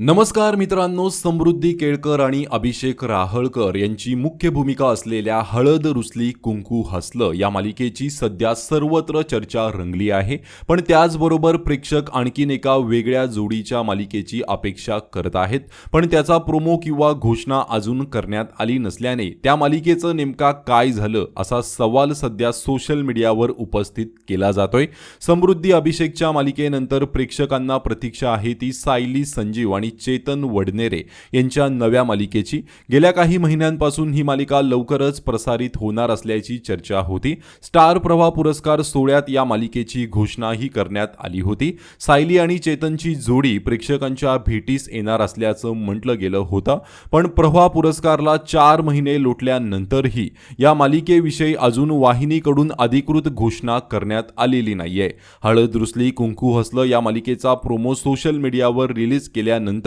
नमस्कार मित्रांनो समृद्धी केळकर आणि अभिषेक राहळकर यांची मुख्य भूमिका असलेल्या हळद रुसली कुंकू हसलं या मालिकेची सध्या सर्वत्र चर्चा रंगली आहे. पण त्याचबरोबर प्रेक्षक आणखीन एका वेगळ्या जोडीच्या मालिकेची अपेक्षा करत आहेत. पण त्याचा प्रोमो किंवा घोषणा अजून करण्यात आली नसल्याने त्या मालिकेचं नेमका काय झालं असा सवाल सध्या सोशल मीडियावर उपस्थित केला जातोय. समृद्धी अभिषेकच्या मालिकेनंतर प्रेक्षकांना प्रतीक्षा आहे ती सायली संजीव आणि चेतन वडनेरे यांच्या नव्या मालिकेची. गेल्या काही महिन्यांपासून ही मालिका लवकरच प्रसारित होणार असल्याची चर्चा होती. स्टार प्रवाह पुरस्कार सोहळ्यात या मालिकेची घोषणाही करण्यात आली होती. सायली आणि चेतनची जोडी प्रेक्षकांच्या भेटीस येणार असल्याचं म्हटलं गेलं होतं. पण प्रवाह पुरस्कारला चार महिने लोटल्यानंतरही या मालिकेविषयी अजून वाहिनीकडून अधिकृत घोषणा करण्यात आलेली नाहीये. हळद रुसली कुंकू हसलं या मालिकेचा प्रोमो सोशल मीडियावर रिलीज केल्यानंतर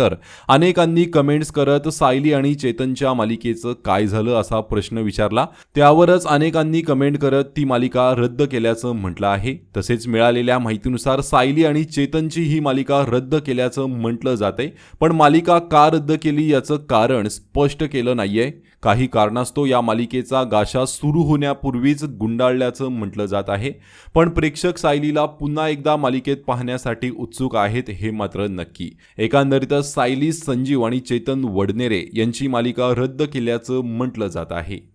अनेकांनी कमेंट्स करत सायली आणि चेतनच्या मालिकेचं काय झालं असा प्रश्न विचारला. त्यावरच अनेकांनी कमेंट करत ती मालिका रद्द केल्याचं म्हटलं आहे. तसेच मिळालेल्या माहितीनुसार सायली आणि चेतनची ही मालिका रद्द केल्याचं म्हटलं जाते पण मालिका का रद्द केली याचं कारण स्पष्ट केलं नाहीये. काही कारणास्तव या मालिकेचा गाशा सुरू होण्यापूर्वीच गुंडाळल्याचं म्हटलं जात आहे. पण प्रेक्षक सायलीला पुन्हा एकदा मालिकेत पाहण्यासाठी उत्सुक आहेत हे मात्र नक्की. तर सायली संजीव आणि चेतन वडनेरे यांची मालिका रद्द केल्याचं म्हटलं जात आहे.